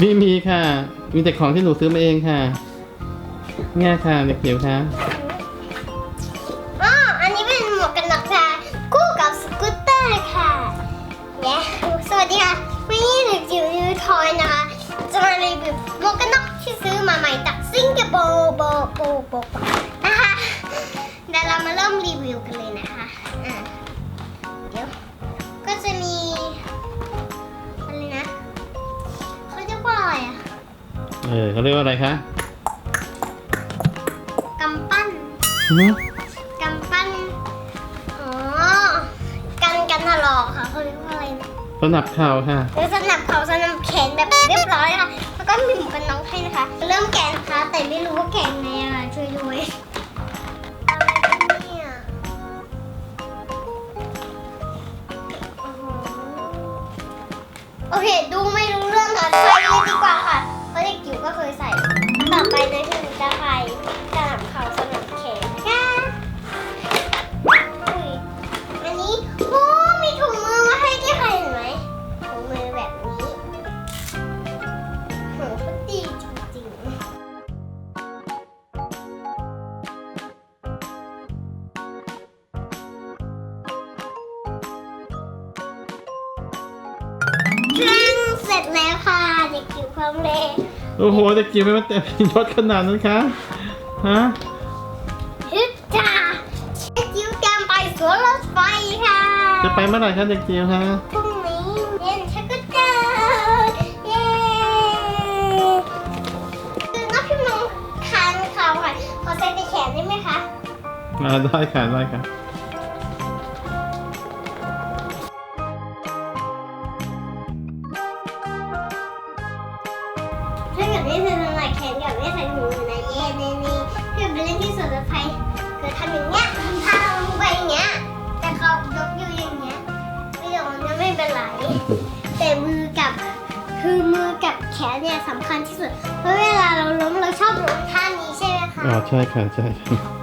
ไม่มีค่ะ มีแต่ของที่หนูซื้อมาเองค่ะเนี่ยค่ะเด็กจิ๋วค่ะอ๋ออันนี้เป็นหมวกกันน็อกค่ะ คู่กับสกูตเตอร์ค่ะเย้สวัสดีค่ะวันนี้เด็กจิ๋วยูทอยนะคะ จะมารีวิวหมวกกันน็อกที่ซื้อมาใหม่จากสิงคโปร์โบโบโบนะคะเดี๋ยวเรามาเริ่มรีวิวกันเลยนะคะ เออเขาเรียกว่าอะไรคะกำปั้นหือกำปั้นอ๋อกันกันถลอกค่ะเขาเรียกว่าอะไรนะสนับเข่าค่ะ หรือสนับเขาสนับแขนแบบเรียบร้อยค่ะแล้วก็มีหมวกกันน็อกให้นะคะ เริ่มแกะนะคะแต่ไม่รู้ว่าแกะไงอะช่วยด้วยอะไรกันเนี่ยโอ้โหโอเค ดูไม่รู้เรื่องค่ะใส่เลยดีกว่าค่ะ นั่งเสร็จแล้วค่ะเด็กจิ๋วความเร็วโอ้โหเด็กจิ๋วไม่มาเต็มยศขนาดนั้นคะฮะฮึดจ้าเด็กจิ๋วเตรียมไปสวนรถไฟค่ะ จะไปเมื่อไหร่คะเด็กจิ๋วฮะพรุ่งนี้เย็นชักก็เจอเย้คือน้องพี่น้องทานเขาค่ะขอใส่ในแขนได้ไหมคะอ่าได้ค่ะได้ค่ะ ไม่ใส่สมัยแขนกับไม่ใส่ถุงมือนะเย้เน่นี่คือเป็นเรื่องที่สวนรถไฟคือทำอย่างเงี้ยทำลงไปอย่างเงี้ยแต่เขายกอยู่อย่างเงี้ยไม่โดนจะไม่เป็นไรแต่มือกับคือมือกับแขนเนี่ยสำคัญที่สุดเพราะเวลาเราล้มเราชอบล้มท่านี้ใช่ไหมคะอ๋อใช่ค่ะใช่ค่ะ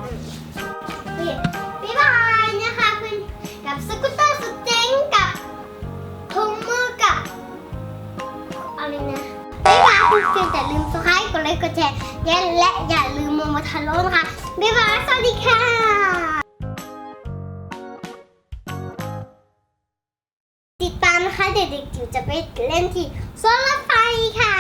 บ๊ายบายคุณเพียงแต่ลืมสไครต์กดไลค์กดแชร์และอย่าลืมโมโมทาโร่นะคะบ๊ายบายสวัสดีค่ะติดตามนะคะเด็กๆจิ๋วจะไปเล่นที่โซลาไฟค่ะ